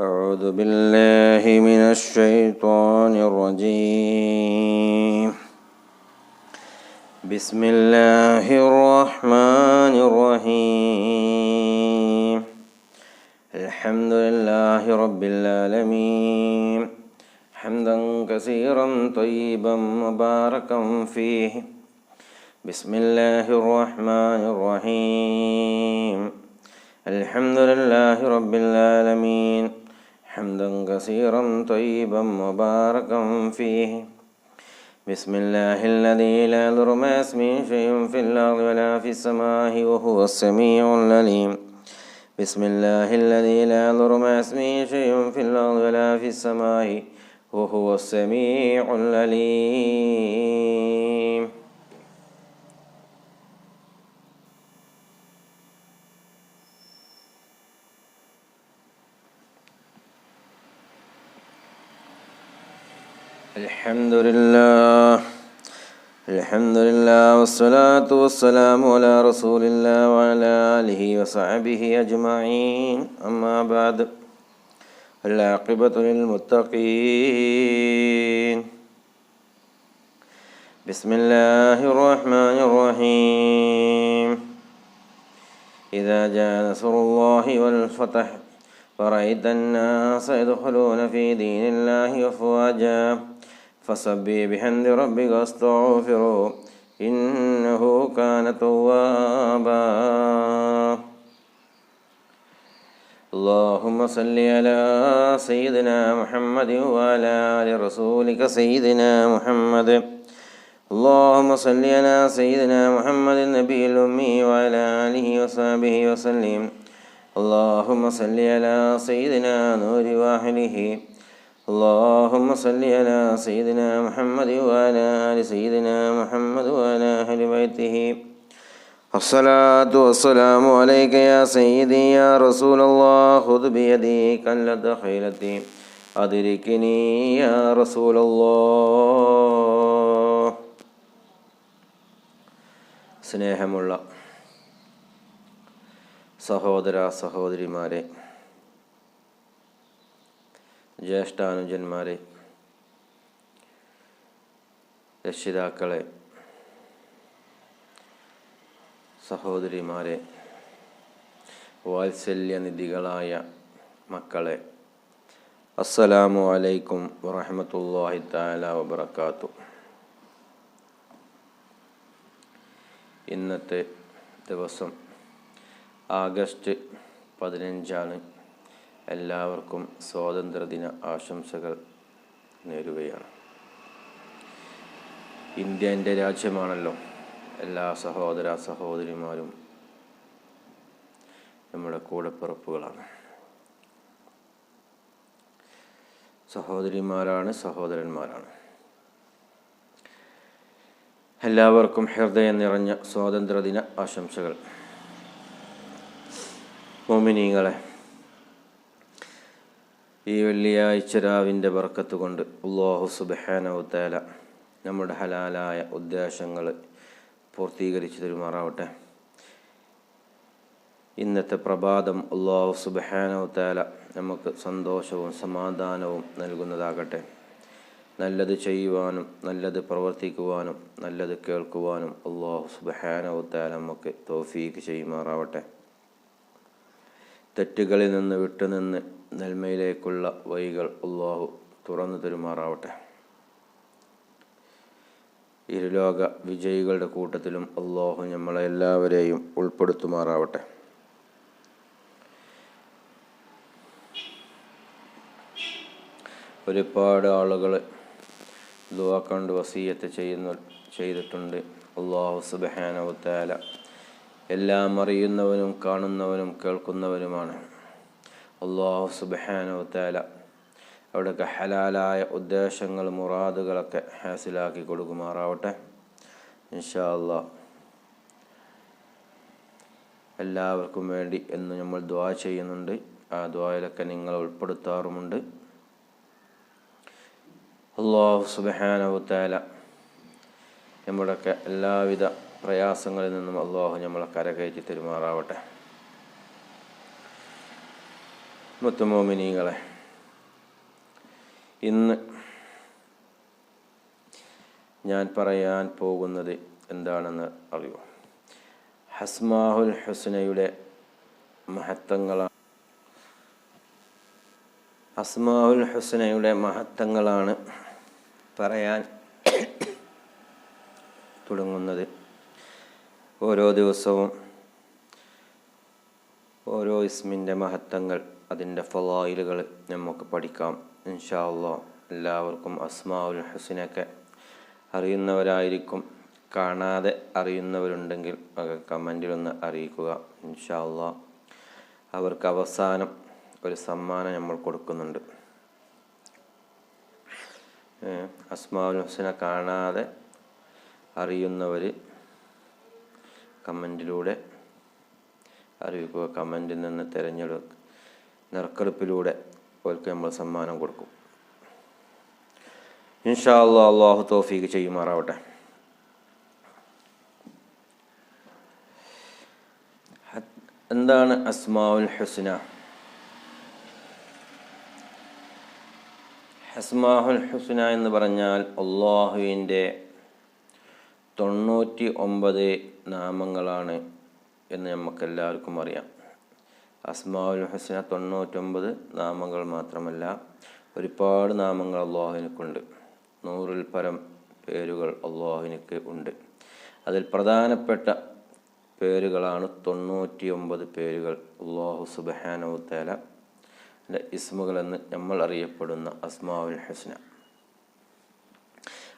أعوذ بالله من الشيطان الرجيم. بسم الله الرحمن الرحيم. الحمد لله رب العالمين. حمدا كثيرا طيبا مباركا فيه. بسم الله الرحمن الرحيم. الحمد لله رب العالمين. حمدا كثيرا طيبا مباركا فيه. بسم الله الذي لا يضر ما اسمه شيء في الأرض ولا في السماء وهو السميع العليم. بسم الله الذي لا يضر ما اسمه شيء في الأرض ولا في السماء وهو السميع العليم. الحمد لله. الحمد لله والصلاة والسلام على رسول الله وعلى آله وصحبه أجمعين. أما بعد العاقبة للمتقين. بسم الله الرحمن الرحيم. إذا جاء نصر الله والفتح فرأيت الناس يدخلون في دين الله أفواجا. فسبح بحمد ربك واستغفره إنه كان توابا. اللهم صل على سيدنا محمد وعلى آل رسولك سيدنا محمد. اللهم صل على سيدنا محمد النبي الأمي وعلى آله وصحبه وسلم. اللهم صل على سيدنا نور واحدة اللهم صل على سيدنا محمد وعلى آل سيدنا محمد وعلى أهل بيته الصلاة والسلام عليك يا سيدي يا رسول الله خذ بيدي كلة خيلتي أدركني يا رسول الله സ്നേഹമുള്ള സഹോദര സഹോദരിമാരെ ജ്യേഷ്ഠാനുജന്മാരെ രക്ഷിതാക്കളെ സഹോദരിമാരെ വാത്സല്യനിധികളായ മക്കളെ അസ്സലാമു അലൈക്കും വറഹമത്തല്ലാഹി താല വബർക്കാത്തു ഇന്നത്തെ ദിവസം ആഗസ്റ്റ് പതിനഞ്ചാണ് എല്ലാവർക്കും സ്വാതന്ത്ര്യദിന ആശംസകൾ നേരുകയാണ്. ഇന്ത്യ എന്റെ രാജ്യമാണല്ലോ എല്ലാ സഹോദര സഹോദരിമാരും നമ്മുടെ കൂടെപ്പിറപ്പുകളാണ് സഹോദരിമാരാണ് സഹോദരന്മാരാണ്. എല്ലാവർക്കും ഹൃദയം നിറഞ്ഞ സ്വാതന്ത്ര്യദിന ആശംസകൾ. മോമിനീങ്ങളെ ഈ വെള്ളിയാഴ്ച രാവിന്റെ ബർക്കത്ത് കൊണ്ട് അള്ളാഹു സുബഹാനവുത്തേല നമ്മുടെ ഹലാലായ ഉദ്ദേശങ്ങൾ പൂർത്തീകരിച്ചു തരുമാറാവട്ടെ. ഇന്നത്തെ പ്രഭാതം അള്ളാഹു സുബഹാനവുത്തേല നമുക്ക് സന്തോഷവും സമാധാനവും നൽകുന്നതാകട്ടെ. നല്ലത് ചെയ്യുവാനും നല്ലത് പ്രവർത്തിക്കുവാനും നല്ലത് കേൾക്കുവാനും അള്ളാഹു സുബഹാനവുത്തേല നമുക്ക് തോഫീക്ക് ചെയ്യുമാറാവട്ടെ. തെറ്റുകളിൽ നിന്ന് വിട്ടുനിന്ന് നന്മയിലേക്കുള്ള വഴികൾ അള്ളാഹു തുറന്നു തരുമാറാവട്ടെ. ഇരുലോക വിജയികളുടെ കൂട്ടത്തിലും അള്ളാഹു നമ്മളെ എല്ലാവരെയും ഉൾപ്പെടുത്തുമാറാവട്ടെ. ഒരുപാട് ആളുകൾ ദുവാക്കണ്ട് വസീയത്ത് ചെയ്യുന്ന ചെയ്തിട്ടുണ്ട്. അള്ളാഹു സുബഹാനവത്താല എല്ലാം അറിയുന്നവനും കാണുന്നവനും കേൾക്കുന്നവനുമാണ്. അള്ളാഹു സുബാനോത്താല അവിടെയൊക്കെ ഹലാലായ ഉദ്ദേശങ്ങൾ മുറാദുകളൊക്കെ ഹാസിലാക്കി കൊടുക്കുമാറാവട്ടെ. ഇൻഷാ എല്ലാവർക്കും വേണ്ടി എന്ന് നമ്മൾ ദ്വാ ചെയ്യുന്നുണ്ട്. ആ ദ്വായിലൊക്കെ നിങ്ങൾ ഉൾപ്പെടുത്താറുമുണ്ട്. അള്ളാഹു സുബഹാനവുത്താല നമ്മുടെയൊക്കെ എല്ലാവിധ പ്രയാസങ്ങളിൽ നിന്നും അള്ളാഹു നമ്മളെ കരകയറ്റി തെരുമാറാവട്ടെ. മുത്തുമോമിനീകളെ ഇന്ന് ഞാൻ പറയാൻ പോകുന്നത് എന്താണെന്ന് അറിയോ? ഹസ്മാഹുൽ ഹുസ്നയുടെ മഹത്വങ്ങളാണ്. ഹസ്മാഹുൽ ഹുസ്നയുടെ മഹത്വങ്ങളാണ് പറയാൻ തുടങ്ങുന്നത്. ഓരോ ദിവസവും ഓരോ ഇസ്മിന്റെ മഹത്വങ്ങൾ അതിന്റെ ഫലായിലുകൾ നമുക്ക് പഠിക്കാം. ഇൻഷാ അള്ളാ എല്ലാവർക്കും അസ്മാഉൽ ഹസിനൊക്കെ അറിയുന്നവരായിരിക്കും. കാണാതെ അറിയുന്നവരുണ്ടെങ്കിൽ അത് കമന്റിലൊന്ന് അറിയിക്കുക. ഇൻഷാ അള്ളാ അവർക്ക് അവസാനം ഒരു സമ്മാനം നമ്മൾ കൊടുക്കുന്നുണ്ട്. അസ്മാഉൽ ഹുസ്ന കാണാതെ അറിയുന്നവർ കമന്റിലൂടെ അറിയിക്കുക. കമന്റിൽ നിന്ന് തിരഞ്ഞെടുക്കുക നറുക്കെടുപ്പിലൂടെ അവർക്ക് നമ്മൾ സമ്മാനം കൊടുക്കും. ഇൻഷാ അള്ളാഹ് അള്ളാഹു തോഫീക്ക് ചെയ്യുമാറാവട്ടെ. എന്താണ് അസ്മാവുൽ ഹുസ്ന? ഹസ്മാഹുൽ ഹുസ്ന എന്ന് പറഞ്ഞാൽ അള്ളാഹുവിന്റെ തൊണ്ണൂറ്റി ഒമ്പത് നാമങ്ങളാണ് എന്ന് നമുക്കെല്ലാവർക്കും അറിയാം. അസ്മാഉൽ ഹുസ്ന തൊണ്ണൂറ്റൊമ്പത് നാമങ്ങൾ മാത്രമല്ല ഒരുപാട് നാമങ്ങൾ അള്ളാഹുവിനക്കുണ്ട്. നൂറിൽ പരം പേരുകൾ അള്ളാഹുവിനക്ക് ഉണ്ട്. അതിൽ പ്രധാനപ്പെട്ട പേരുകളാണ് തൊണ്ണൂറ്റിയൊമ്പത് പേരുകൾ അള്ളാഹു സുബഹാനവുത്തേല ഇസ്മുകളെന്ന് നമ്മൾ അറിയപ്പെടുന്ന അസ്മാവുൽ ഹസ്ന.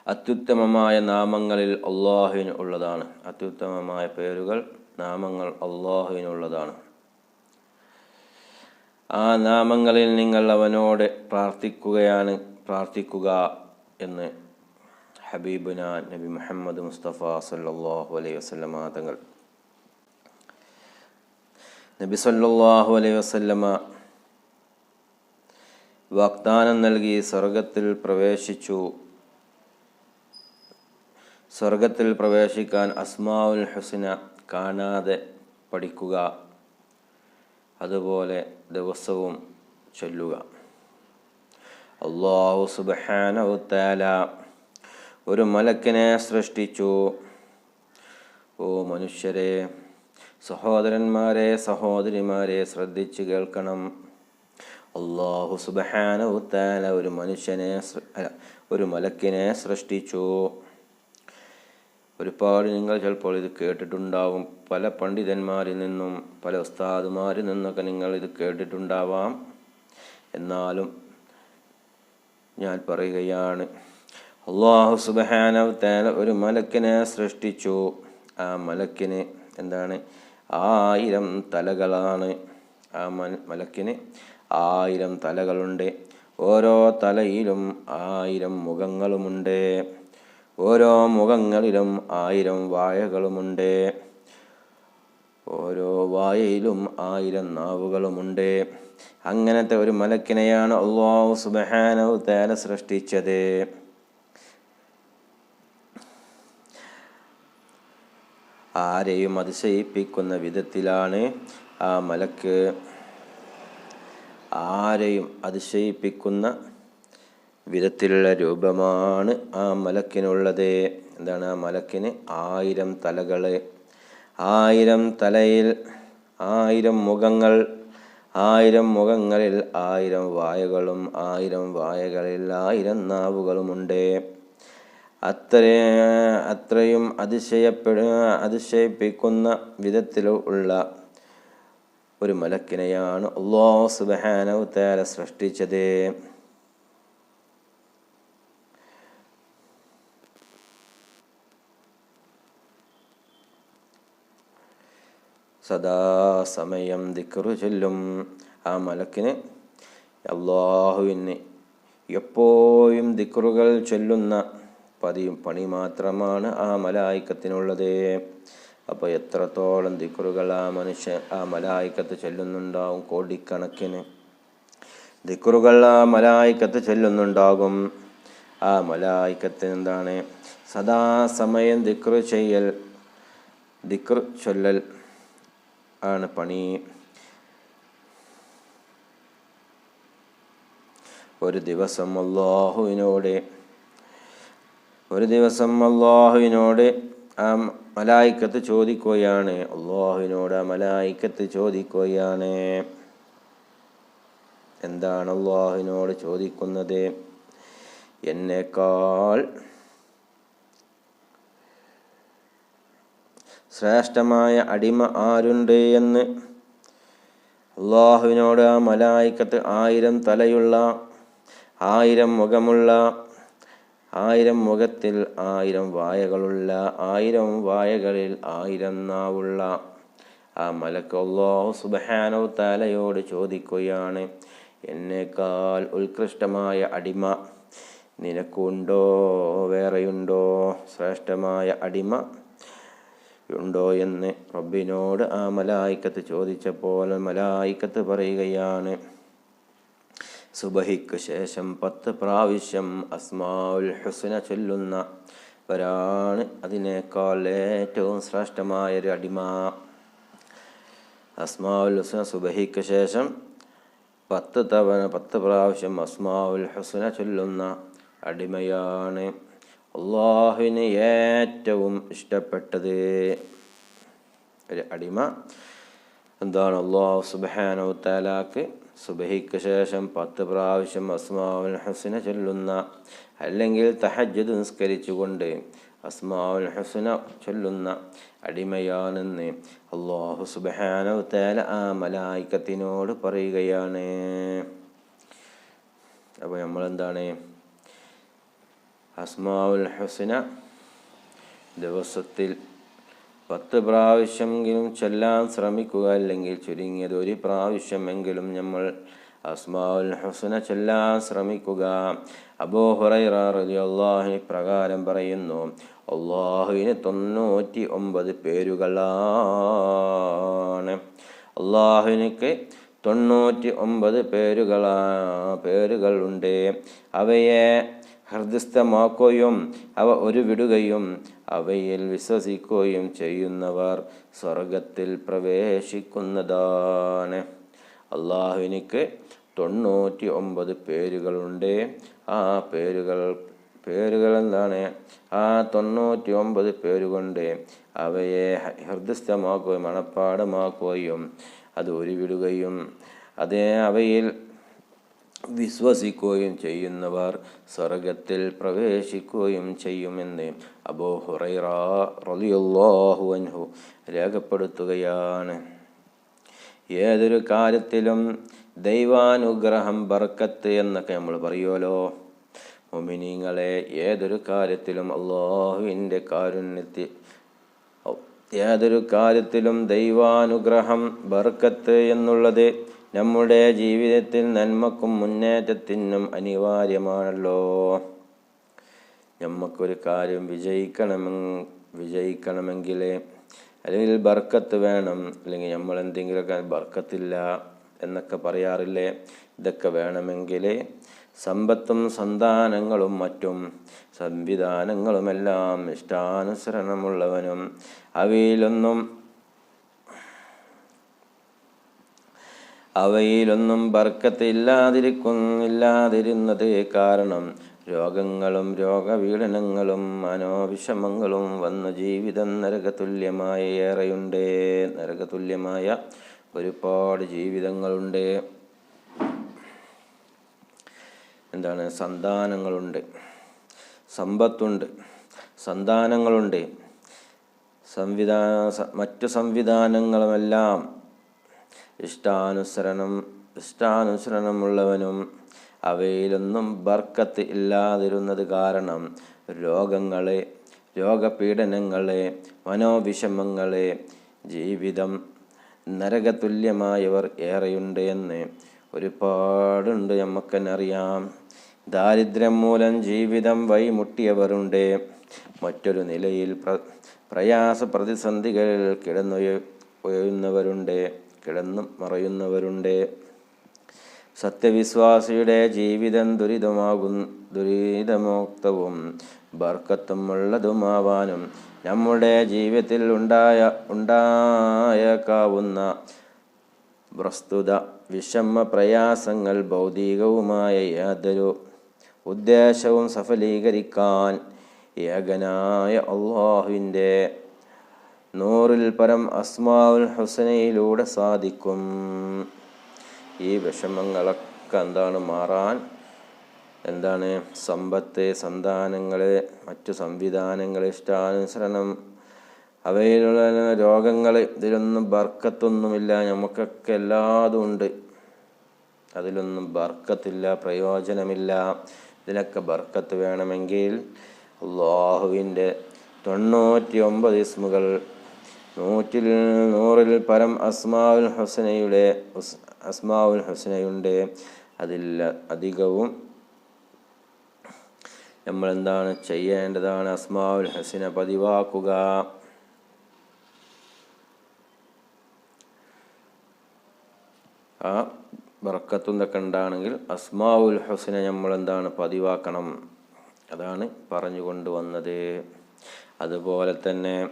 അത്യുത്തമമായ നാമങ്ങളിൽ അള്ളാഹുവിന് ഉള്ളതാണ്. അത്യുത്തമമായ പേരുകൾ നാമങ്ങൾ അള്ളാഹുവിനുള്ളതാണ് ആ നാമങ്ങളിൽ നിങ്ങൾ അവനോട് പ്രാർത്ഥിക്കുകയാണ് പ്രാർത്ഥിക്കുക എന്ന് ഹബീബുന നബി മുഹമ്മദ് മുസ്തഫ സല്ലാഹു അലൈഹി വസ്ലമ തങ്ങൾ. നബി സല്ലാഹു അലൈഹി വസ്ലമ വാഗ്ദാനം നൽകി സ്വർഗത്തിൽ പ്രവേശിച്ചു. സ്വർഗത്തിൽ പ്രവേശിക്കാൻ അസ്മാവുൽ ഹുസ്ന കാണാതെ പഠിക്കുക. അതുപോലെ ദിവസവും ചൊല്ലുക. അള്ളാഹു സുബാനവുത്താല ഒരു മലക്കിനെ സൃഷ്ടിച്ചു. ഓ മനുഷ്യരെ സഹോദരന്മാരെ സഹോദരിമാരെ ശ്രദ്ധിച്ചു കേൾക്കണം. അള്ളാഹു സുബഹാനവുത്താല ഒരു മനുഷ്യനെ ഒരു മലക്കിനെ സൃഷ്ടിച്ചു. ഒരുപാട് നിങ്ങൾ ചിലപ്പോൾ ഇത് കേട്ടിട്ടുണ്ടാവും. പല പണ്ഡിതന്മാരിൽ നിന്നും പല ഉസ്താദുമാരിൽ നിന്നൊക്കെ നിങ്ങൾ ഇത് കേട്ടിട്ടുണ്ടാവാം. എന്നാലും ഞാൻ പറയുകയാണ് അള്ളാഹു സുബഹാനവുത്താല ഒരു മലക്കിനെ സൃഷ്ടിച്ചു. ആ മലക്കിന് എന്താണ്? ആയിരം തലകളാണ്. ആ മലക്കിന് ആയിരം തലകളുണ്ട്. ഓരോ തലയിലും ആയിരം മുഖങ്ങളുമുണ്ട്. ഓരോ മുഖങ്ങളിലും ആയിരം വായകളുമുണ്ട്. ഓരോ വായയിലും ആയിരം നാവുകളുമുണ്ട്. അങ്ങനത്തെ ഒരു മലക്കിനെയാണ് അള്ളാഹു സുബഹാനവ് തേല സൃഷ്ടിച്ചത്. ആരെയും അതിശയിപ്പിക്കുന്ന വിധത്തിലാണ് ആ മലക്ക്. ആരെയും അതിശയിപ്പിക്കുന്ന വിധത്തിലുള്ള രൂപമാണ് ആ മലക്കിനുള്ളത്. എന്താണ്? ആ മലക്കിന് ആയിരം തലകൾ ആയിരം തലയിൽ ആയിരം മുഖങ്ങൾ. ആയിരം മുഖങ്ങളിൽ ആയിരം വായകളും. ആയിരം വായകളിൽ ആയിരം നാവുകളുമുണ്ട്. അത്ര അത്രയും അതിശയപ്പെടു അതിശയിപ്പിക്കുന്ന വിധത്തിൽ ഉള്ള ഒരു മലക്കിനെയാണ് അള്ളാഹു സുബാനവ് തേര സൃഷ്ടിച്ചത്. സദാസമയം ദിക്റു ചൊല്ലും ആ മലക്കിന്. അള്ളാഹുവിന് എപ്പോഴും ദിക്കറുകൾ ചൊല്ലുന്ന പതിയും പണി മാത്രമാണ് ആ മലായിക്കത്തിനുള്ളത്. അപ്പോൾ എത്രത്തോളം ദിക്കറുകൾ ആ മനുഷ്യൻ ആ മലായിക്കത്ത് ചൊല്ലുന്നുണ്ടാവും കോടിക്കണക്കിന്. ദിക്കറുകൾ ആ മലായിക്കത്ത് ചൊല്ലുന്നുണ്ടാകും. ആ മലായിക്കത്തിന് എന്താണ്? സദാസമയം ദിക്കറ് ചെയ്യൽ ദിക്കർ ചൊല്ലൽ. ആണ് പണി. ഒരു ദിവസം അള്ളാഹുവിനോട് ഒരു ദിവസം അള്ളാഹുവിനോട് ആ മലായിക്കത്ത് ചോദിക്കുകയാണ്. അള്ളാഹുവിനോട് ആ മലായിക്കത്ത് ചോദിക്കുകയാണ്. എന്താണ് അള്ളാഹുവിനോട് ചോദിക്കുന്നത്? എന്നേക്കാൾ ശ്രേഷ്ഠമായ അടിമ ആരുണ്ട് എന്ന്? അള്ളാഹുവിനോട് ആ മലായിക്കത്ത് ആയിരം തലയുള്ള ആയിരം മുഖമുള്ള ആയിരം മുഖത്തിൽ ആയിരം വായകളുള്ള ആയിരം വായകളിൽ ആയിരം നാവുള്ള ആ മലക്ക് അള്ളാഹു സുബഹാനോ തലയോട് ചോദിക്കുകയാണ് എന്നേക്കാൾ ഉത്കൃഷ്ടമായ അടിമ നിനക്കുണ്ടോ? വേറെയുണ്ടോ? ശ്രേഷ്ഠമായ അടിമ? ഉണ്ടോ എന്ന് റബ്ബിനോട് ആ മലായിക്കത്ത് ചോദിച്ചപ്പോൾ മലായിക്കത്ത് പറയുകയാണ് സുബഹിക്ക് ശേഷം പത്ത് പ്രാവശ്യം അസ്മാഉൽ ഹുസ്ന ചൊല്ലുന്ന ഒരാണ് അതിനേക്കാൾ ഏറ്റവും ശ്രേഷ്ഠമായ ഒരു അടിമ. അസ്മാഉൽ ഹുസ്ന സുബഹിക്ക് ശേഷം പത്ത് തവണ പത്ത് പ്രാവശ്യം അസ്മാഉൽ ഹുസ്ന ചൊല്ലുന്ന അടിമയാണ്. അള്ളാഹുവിന് ഏറ്റവും ഇഷ്ടപ്പെട്ടത് ഒരു അടിമ. എന്താണ് അള്ളാഹു സുബാനോ താലാക്ക് സുബഹിക്ക് ശേഷം പത്ത് പ്രാവശ്യം അസ്മാവുൽ ഹുസന ചൊല്ലുന്ന അല്ലെങ്കിൽ തഹജ്ജുദ് നിസ്കരിച്ചുകൊണ്ട് അസ്മാവുൽ ഹുസന ചൊല്ലുന്ന അടിമയാണെന്ന് അള്ളാഹു സുബഹാനോ താല ആ മലായിക്കത്തിനോട് പറയുകയാണ്. അപ്പോൾ നമ്മളെന്താണ് അസ്മാവുൽ ഹുസന. ദിവസത്തിൽ പത്ത് പ്രാവശ്യമെങ്കിലും ചൊല്ലാൻ ശ്രമിക്കുക അല്ലെങ്കിൽ ചുരുങ്ങിയത് ഒരു പ്രാവശ്യമെങ്കിലും നമ്മൾ അസ്മാവുൽ ഹുസന ചൊല്ലാൻ ശ്രമിക്കുക. അബോ ഹുറൈറ റളിയല്ലാഹു പ്രകാരം പറയുന്നു അള്ളാഹുവിന് തൊണ്ണൂറ്റി ഒമ്പത് പേരുകളാണ്. അള്ളാഹുവിനക്ക് തൊണ്ണൂറ്റി ഒമ്പത് പേരുകളാ പേരുകളുണ്ട്. അവയെ ഹൃദയസ്ഥമാക്കുകയും അവ ഒരു വിടുകയും അവയിൽ വിശ്വസിക്കുകയും ചെയ്യുന്നവർ സ്വർഗത്തിൽ പ്രവേശിക്കുന്നതാണ്. അള്ളാഹുവിനിക്ക് തൊണ്ണൂറ്റി ഒമ്പത് പേരുകളുണ്ട്. ആ പേരുകൾ പേരുകൾ എന്താണ്? ആ തൊണ്ണൂറ്റി ഒമ്പത് പേരുകൊണ്ട് അവയെ ഹൃദയസ്ഥമാക്കുകയും മണപ്പാടമാക്കുകയും അത് ഉരുവിടുകയും അതേ അവയിൽ വിശ്വസിക്കുകയും ചെയ്യുന്നവർ സ്വർഗത്തിൽ പ്രവേശിക്കുകയും ചെയ്യുമെന്ന് അബൂ ഹുറൈറ റളിയല്ലാഹു അൻഹു രേഖപ്പെടുത്തുകയാണ്. ഏതൊരു കാര്യത്തിലും ദൈവാനുഗ്രഹം ബർക്കത്ത് എന്നൊക്കെ നമ്മൾ പറയുമല്ലോ മൊമിനിങ്ങളെ ഏതൊരു കാര്യത്തിലും അള്ളാഹുവിന്റെ കാരുണ്യത്തിൽ ഏതൊരു കാര്യത്തിലും ദൈവാനുഗ്രഹം ബർക്കത്ത് എന്നുള്ളത് നമ്മുടെ ജീവിതത്തിൽ നന്മക്കും മുന്നേറ്റത്തിനും അനിവാര്യമാണല്ലോ. നമുക്കൊരു കാര്യം വിജയിക്കണമെ വിജയിക്കണമെങ്കിൽ അല്ലെങ്കിൽ ബർക്കത്ത് വേണം അല്ലെങ്കിൽ നമ്മൾ എന്തെങ്കിലുമൊക്കെ ബർക്കത്തില്ല എന്നൊക്കെ പറയാറില്ലേ? ഇതൊക്കെ വേണമെങ്കിൽ സമ്പത്തും സന്താനങ്ങളും മറ്റും സംവിധാനങ്ങളുമെല്ലാം ഇഷ്ടാനുസരണമുള്ളവനും അവയിലൊന്നും അവയിലൊന്നും ബർക്കത്ത് ഇല്ലാതിരിക്കുന്നില്ലാതിരുന്നത് കാരണം രോഗങ്ങളും രോഗപീഡനങ്ങളും മനോവിഷമങ്ങളും വന്ന ജീവിതം നരകതുല്യമായ ഏറെയുണ്ട്. നരകതുല്യമായ ഒരുപാട് ജീവിതങ്ങളുണ്ട്. എന്താണ്? സന്താനങ്ങളുണ്ട്. സമ്പത്തുണ്ട്. സന്താനങ്ങളുണ്ട്. സംവിധാന മറ്റു സംവിധാനങ്ങളുമെല്ലാം ഇഷ്ടാനുസരണം ഇഷ്ടാനുസരണമുള്ളവനും അവയിലൊന്നും ബർക്കത്ത് ഇല്ലാതിരുന്നത് കാരണം രോഗങ്ങളെ രോഗപീഡനങ്ങളെ മനോവിഷമങ്ങളെ ജീവിതം നരകതുല്യമായവർ ഏറെയുണ്ട് എന്ന് ഒരുപാടുണ്ട് നമുക്കെന്നറിയാം ദാരിദ്ര്യം മൂലം ജീവിതം വഴിമുട്ടിയവരുണ്ട്. മറ്റൊരു നിലയിൽ പ്ര പ്രയാസ പ്രതിസന്ധികളിൽ കിടന്നുയ ഉയരുന്നവരുണ്ട്. കിടന്നു മറയുന്നവരുണ്ട്. സത്യവിശ്വാസിയുടെ ജീവിതം ദുരിതമാകും ദുരിതമോക്തവും ബർക്കത്തും ഉള്ളതുമാവാനും നമ്മുടെ ജീവിതത്തിൽ ഉണ്ടായ ഉണ്ടായേക്കാവുന്ന പ്രസ്തുത വിഷമ പ്രയാസങ്ങൾ ഭൗതികവുമായ യാതൊരു ഉദ്ദേശവും സഫലീകരിക്കാൻ ഏകനായ അള്ളാഹുവിന്റെ നൂറിൽ പരം അസ്മാവുൽ ഹുസനയിലൂടെ സാധിക്കും. ഈ വിഷമങ്ങളൊക്കെ എന്താണ് മാറാൻ? എന്താണ് സമ്പത്ത് സന്താനങ്ങൾ മറ്റു സംവിധാനങ്ങൾ ഇഷ്ടാനുസരണം അവയിലുള്ള രോഗങ്ങൾ ഇതിലൊന്നും ബർക്കത്തൊന്നുമില്ല. നമുക്കൊക്കെ എല്ലാതും ഉണ്ട്. അതിലൊന്നും ബർക്കത്തില്ല പ്രയോജനമില്ല. ഇതിനൊക്കെ ബർക്കത്ത് വേണമെങ്കിൽ അള്ളാഹുവിന്റെ തൊണ്ണൂറ്റി ഒമ്പത് ഇസ്മുകൾ നൂറ്റിൽ നൂറിൽ പരം അസ്മാവുൽ ഹുസനയുടെ അസ്മാവുൽ ഹുസനയുണ്ട്. അതിൽ അധികവും നമ്മൾ എന്താണ് ചെയ്യേണ്ടതാണ്? അസ്മാവുൽ ഹസന പതിവാക്കുക. ആ ബർക്കത്തും ഇതൊക്കെ ഉണ്ടാണെങ്കിൽ അസ്മാവുൽ ഹസന നമ്മൾ എന്താണ് പതിവാക്കണം. അതാണ് പറഞ്ഞു കൊണ്ടുവന്നത് അതുപോലെ തന്നെ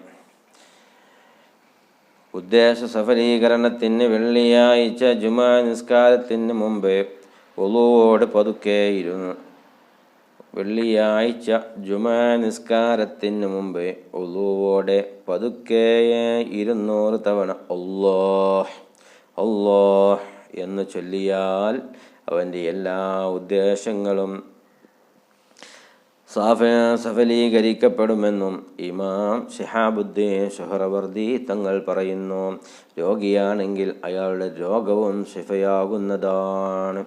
ഉദ്ദേശ സഫലീകരണത്തിന് വെള്ളിയാഴ്ച ജുമാ നിസ്കാരത്തിന് മുമ്പേ ഒളുവോട് പതുക്കേയിരുന്നു വെള്ളിയാഴ്ച ജുമാ നിസ്കാരത്തിന് മുമ്പേ ഒളുവോടെ പതുക്കെ ഇരുന്നൂറ് തവണ അല്ലാഹ് അല്ലാഹ് എന്ന് ചൊല്ലിയാൽ അവന്റെ എല്ലാ ഉദ്ദേശങ്ങളും സഫലീകരിക്കപ്പെടുമെന്നും ഇമാം ഷിഹാബുദ്ദീൻ ഷുഹറവർദി തങ്ങൾ പറയുന്നു രോഗിയാണെങ്കിൽ അയാളുടെ രോഗവും ശിഫയാകുന്നതാണ്.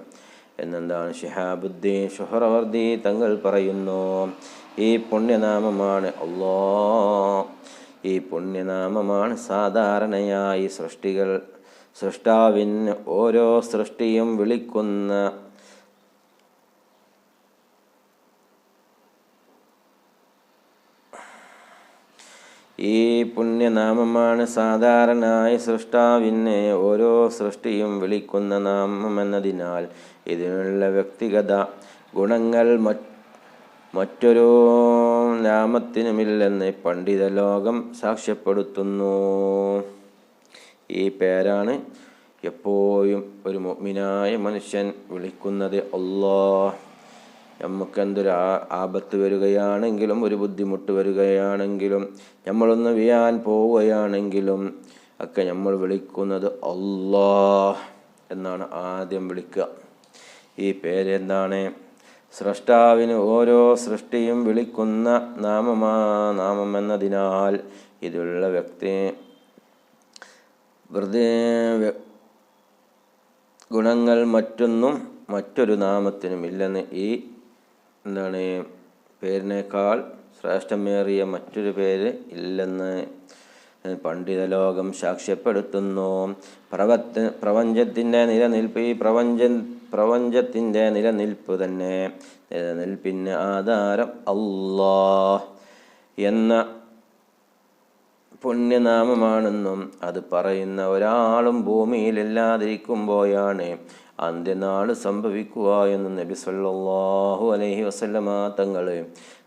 എന്നെന്താണ് ഷിഹാബുദ്ദീൻ ഷുഹറവർദി തങ്ങൾ പറയുന്നു? ഈ പുണ്യനാമമാണ് അള്ളോ ഈ പുണ്യനാമമാണ് സാധാരണയായി സൃഷ്ടികൾ സൃഷ്ടാവിന് ഓരോ സൃഷ്ടിയും വിളിക്കുന്ന ഈ പുണ്യനാമമാണ് സാധാരണയായി സൃഷ്ടാവിനെ ഓരോ സൃഷ്ടിയും വിളിക്കുന്ന നാമമെന്നതിനാൽ ഇതിനുള്ള വ്യക്തിഗത ഗുണങ്ങൾ മറ്റ് മറ്റൊരു നാമത്തിനുമില്ലെന്ന് പണ്ഡിത ലോകം സാക്ഷ്യപ്പെടുത്തുന്നു. ഈ പേരാണ് എപ്പോഴും ഒരു മുഗ്മിനായ മനുഷ്യൻ വിളിക്കുന്നത് അള്ളാഹ് നമുക്ക് എന്തൊരു ആ- ആപത്ത് വരികയാണെങ്കിലും ഒരു ബുദ്ധിമുട്ട് വരികയാണെങ്കിലും നമ്മളൊന്ന് വീയാൻ പോവുകയാണെങ്കിലും ഒക്കെ നമ്മൾ വിളിക്കുന്നത് അള്ളാ എന്നാണ് ആദ്യം വിളിക്കുക. ഈ പേര് എന്താണ് സ്രഷ്ടാവിന് ഓരോ സൃഷ്ടിയും വിളിക്കുന്ന നാമമാ നാമം എന്നതിനാൽ ഇതിലുള്ള വ്യക്തി വെറുതെ ഗുണങ്ങൾ മറ്റൊന്നും മറ്റൊരു നാമത്തിനും ഇല്ലെന്ന് ഈ എന്താണ് പേരിനേക്കാൾ ശ്രേഷ്ഠമേറിയ മറ്റൊരു പേര് ഇല്ലെന്ന് പണ്ഡിത ലോകം സാക്ഷ്യപ്പെടുത്തുന്നു. പ്രവത്ത് പ്രപഞ്ചത്തിന്റെ നിലനിൽപ്പ് ഈ പ്രപഞ്ച പ്രപഞ്ചത്തിന്റെ നിലനിൽപ്പ് തന്നെ നിലനിൽപ്പിന് ആധാരം അല്ലാ എന്ന പുണ്യനാമമാണെന്നും അത് പറയുന്ന ഒരാളും ഭൂമിയിലില്ലാതിരിക്കുമ്പോഴാണ് അന്ത്യനാൾ സംഭവിക്കുക എന്ന് നബി സല്ലാഹു അലൈഹി വസല്ലമ തങ്ങൾ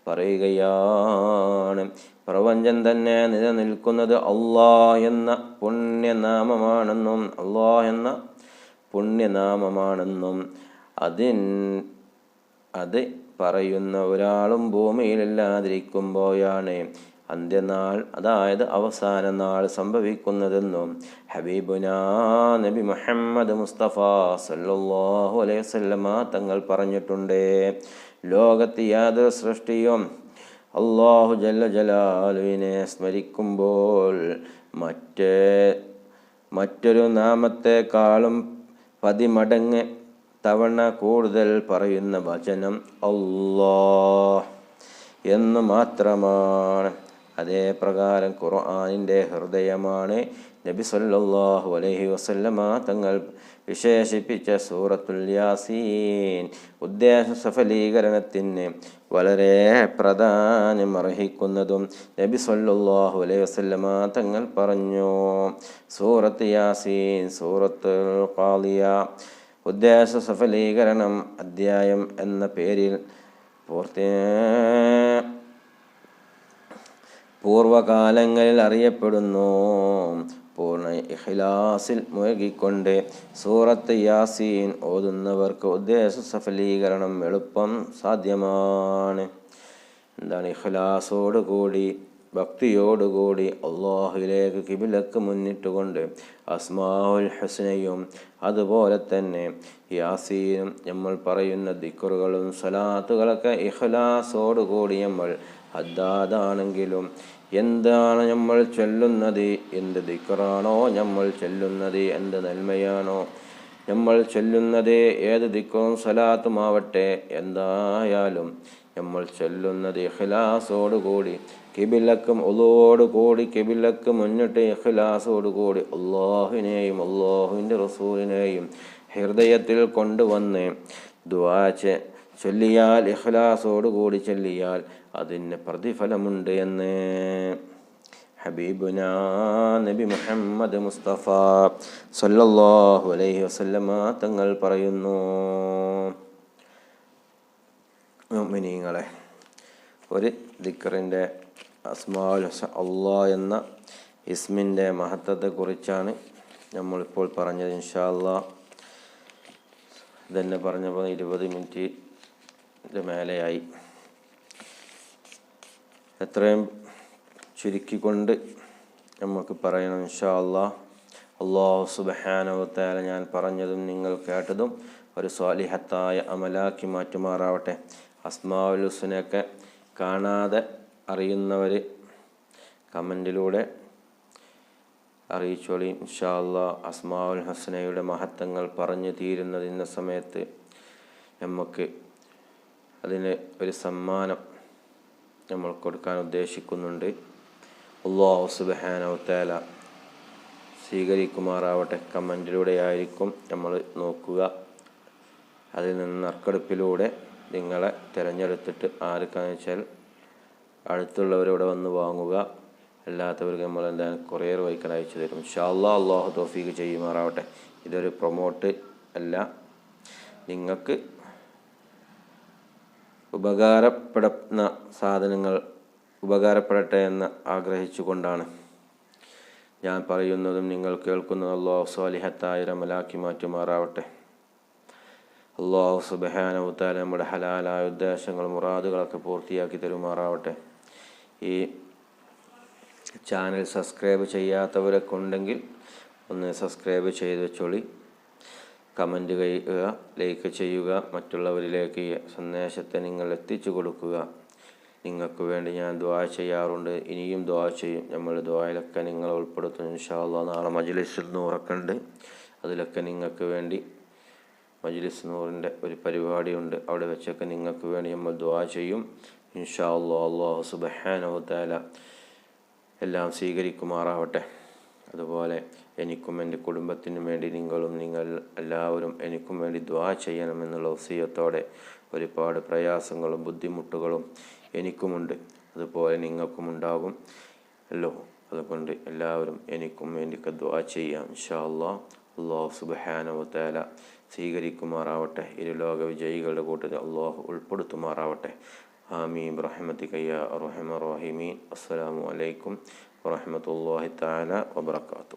പറയുകയാണ്. പ്രപഞ്ചം തന്നെ നിലനിൽക്കുന്നത് അള്ളാ എന്ന പുണ്യനാമമാണെന്നും അള്ളാ എന്ന പുണ്യനാമമാണെന്നും. അതിൻ അത് പറയുന്ന ഒരാളും ഭൂമിയിലില്ലാതിരിക്കുമ്പോഴാണ് അന്ത്യനാൾ അതായത് അവസാന നാൾ സംഭവിക്കുന്നതെന്നും ഹബീബുന നബി മുഹമ്മദ് മുസ്തഫ സല്ലാഹു അലൈഹി വസല്ലമ തങ്ങൾ പറഞ്ഞിട്ടുണ്ട്. ലോകത്ത് യാതൊരു സൃഷ്ടിയും അള്ളാഹു ജല്ല ജലാലുവിനെ സ്മരിക്കുമ്പോൾ മറ്റേ മറ്റൊരു നാമത്തെക്കാളും പതിമടങ്ങ് തവണ കൂടുതൽ പറയുന്ന വചനം അല്ലാ എന്ന് മാത്രമാണ്. അതേ പ്രകാരം ഖുർആാനിന്റെ ഹൃദയമാണ് നബി സല്ലാഹു അലഹി വസല്ലമ തങ്ങൾ വിശേഷിപ്പിച്ച സൂറത്തുൽ യാസീൻ. ഉദ്ദേശ സഫലീകരണത്തിന് വളരെ പ്രധാനം അർഹിക്കുന്നതും നബി സല്ലാഹു അലൈഹി വസല്ലമ തങ്ങൾ പറഞ്ഞു. സൂറത്ത് യാസീൻ സൂറത്തുൽ ഖാലിയ. ഉദ്ദേശ സഫലീകരണം അധ്യായം എന്ന പേരിൽ പൂർത്തി പൂർവകാലങ്ങളിൽ അറിയപ്പെടുന്നു. പൂർണ ഇഖ്ലാസിൽ മുഴുകിക്കൊണ്ട് സൂറത്ത് യാസീൻ ഓതുന്നവർക്ക് ഉദ്ദേശ സഫലീകരണം എളുപ്പം സാധ്യമാണ്. എന്താണ് ഇഖ്ലാസോടുകൂടി ഭക്തിയോടുകൂടി അള്ളാഹുലേക്ക് കിബിലക്ക് മുന്നിട്ടുകൊണ്ട് അസ്മാഉൽ ഹസ്നയും അതുപോലെ തന്നെ യാസീനും നമ്മൾ പറയുന്ന ദിക്കറുകളും സലാത്തുകളൊക്കെ ഇഖ്ലാസോടുകൂടി നമ്മൾ അദ്ദാദാണെങ്കിലും എന്താണ് നമ്മൾ ചൊല്ലുന്നത്? എന്ത് ദിക്കറാണോ നമ്മൾ ചൊല്ലുന്നത്? എന്ത് നന്മയാണോ നമ്മൾ ചൊല്ലുന്നത്? ഏത് ദിക്കറും സലാത്തുമാവട്ടെ. എന്തായാലും നമ്മൾ ചൊല്ലുന്നത് ഇഖ്ലാസോടുകൂടി കിബിലക്കും ഒലോടുകൂടി കിബിലക്ക് മുന്നിട്ട് ഇഖ്ലാസോടുകൂടി അള്ളാഹുവിനെയും അള്ളാഹുവിന്റെ റസൂലിനെയും ഹൃദയത്തിൽ കൊണ്ടുവന്ന് ദ്വാച്ച് ചൊല്ലിയാൽ ഇഖ്ലാസോടുകൂടി ചൊല്ലിയാൽ അതിന് പ്രതിഫലമുണ്ട് എന്ന്. ഹബീബുന നബി മുഹമ്മദ് മുസ്തഫ സല്ലല്ലാഹു അലൈഹി വസല്ലമ തങ്ങൾ പറയുന്നു. മിനിങ്ങളെ ഒരു ദിക്കറിന്റെ അസ്മാൽ അള്ളാ എന്ന ഇസ്മിന്റെ മഹത്വത്തെക്കുറിച്ചാണ് നമ്മളിപ്പോൾ പറഞ്ഞത്. ഇൻഷാ അള്ളാ ഇതന്നെ പറഞ്ഞപ്പോൾ ഇരുപത് മിനിറ്റ് മേലെയായി. എത്രയും ചുരുക്കിക്കൊണ്ട് നമുക്ക് പറയണം ഇൻഷാ അള്ളാ അള്ളാഹു സുബഹാനവത്താല ഞാൻ പറഞ്ഞതും നിങ്ങൾ കേട്ടതും ഒരു സ്വാലിഹത്തായ അമലാക്കി മാറ്റുമാറാവട്ടെ. അസ്മാവുൽ ഹുസനൊക്കെ കാണാതെ അറിയുന്നവർ കമന്റിലൂടെ അറിയിച്ചോളി. ഇൻഷാ അള്ളാ അസ്മാവുൽ ഹസനയുടെ മഹത്വങ്ങൾ പറഞ്ഞു തീരുന്നതിന്ന സമയത്ത് നമുക്ക് അതിന് ഒരു സമ്മാനം നമ്മൾ കൊടുക്കാൻ ഉദ്ദേശിക്കുന്നുണ്ട്. അള്ളാഹു സുബഹാനവത്തേല സ്വീകരിക്കുമാറാവട്ടെ. കമന്റിലൂടെ ആയിരിക്കും നമ്മൾ നോക്കുക. അതിൽ നിന്ന് നറുക്കെടുപ്പിലൂടെ നിങ്ങളെ തിരഞ്ഞെടുത്തിട്ട് ആർക്കാന്ന് വെച്ചാൽ അടുത്തുള്ളവരിവിടെ വന്ന് വാങ്ങുക. അല്ലാത്തവർക്ക് നമ്മൾ എന്താണ് കൊറിയർ വൈക്കൽ അയച്ചു തരും. ഷാല്ലാ അള്ളാഹു തോഫീക്ക് ചെയ്യുമാറാവട്ടെ. ഇതൊരു പ്രൊമോട്ട് അല്ല. നിങ്ങൾക്ക് ഉപകാരപ്പെടുന്ന സാധനങ്ങൾ ഉപകാരപ്പെടട്ടെ എന്ന് ആഗ്രഹിച്ചുകൊണ്ടാണ്. ഞാൻ പറയുന്നതും നിങ്ങൾ കേൾക്കുന്നതും അള്ളാഹു സ്വാലിഹത്തായ രമലാക്കി മാറ്റുമാറാവട്ടെ. അള്ളാഹു സുബഹാനവുത്താല നമ്മുടെ ഹലാലായ ഉദ്ദേശങ്ങൾ മുറാദുകളൊക്കെ പൂർത്തിയാക്കി തരുമാറാവട്ടെ. ഈ ചാനൽ സബ്സ്ക്രൈബ് ചെയ്യാത്തവരൊക്കെ ഉണ്ടെങ്കിൽ ഒന്ന് സബ്സ്ക്രൈബ് ചെയ്ത് വെച്ചോളി. കമന്റ് ചെയ്യുക ലൈക്ക് ചെയ്യുക മറ്റുള്ളവരിലേക്ക് സന്ദേശത്തെ നിങ്ങൾ എത്തിച്ചു കൊടുക്കുക. നിങ്ങൾക്ക് വേണ്ടി ഞാൻ ദ്വാ ചെയ്യാറുണ്ട്. ഇനിയും ദ്വാ ചെയ്യും. നമ്മൾ ദ്വായിലൊക്കെ നിങ്ങളെ ഉൾപ്പെടുത്തും. ഇൻഷാല്ല നാളെ മജ്ലിസിൽ നൂറൊക്കെ അതിലൊക്കെ നിങ്ങൾക്ക് വേണ്ടി മജ്ലിസ് നൂറിന്റെ ഒരു പരിപാടിയുണ്ട്. അവിടെ വെച്ചൊക്കെ നിങ്ങൾക്ക് വേണ്ടി നമ്മൾ ദ്വാ ചെയ്യും. ഇൻഷാ അള്ളാഹ് അള്ളാഹു സുബഹാനവത്താല എല്ലാം സ്വീകരിക്കുമാറാവട്ടെ. അതുപോലെ എനിക്കും എന്റെ കുടുംബത്തിനും വേണ്ടി നിങ്ങളും നിങ്ങൾ എല്ലാവരും എനിക്കും വേണ്ടി ദ്വാ ചെയ്യണമെന്നുള്ള ഉസീയത്തോടെ ഒരുപാട് പ്രയാസങ്ങളും ബുദ്ധിമുട്ടുകളും എനിക്കുമുണ്ട്. അതുപോലെ നിങ്ങൾക്കും ഉണ്ടാകും. അല്ലോ അതുകൊണ്ട് എല്ലാവരും എനിക്കും വേണ്ടിയൊക്കെ ദ്വാ ചെയ്യാം. ഇൻഷാ അള്ളാഹ് അള്ളാഹു സുബഹാനവത്താല സ്വീകരിക്കുമാറാവട്ടെ. ഇരുലോക വിജയികളുടെ കൂട്ടത്തിൽ അള്ളാഹു ഉൾപ്പെടുത്തുമാറാവട്ടെ. ആമീൻ. റഹമത്തി കയ്യ റഹിമീൻ. അസ്സലാമു അലൈക്കും വറഹമത്തല്ലാഹി താല വബർക്കാത്തു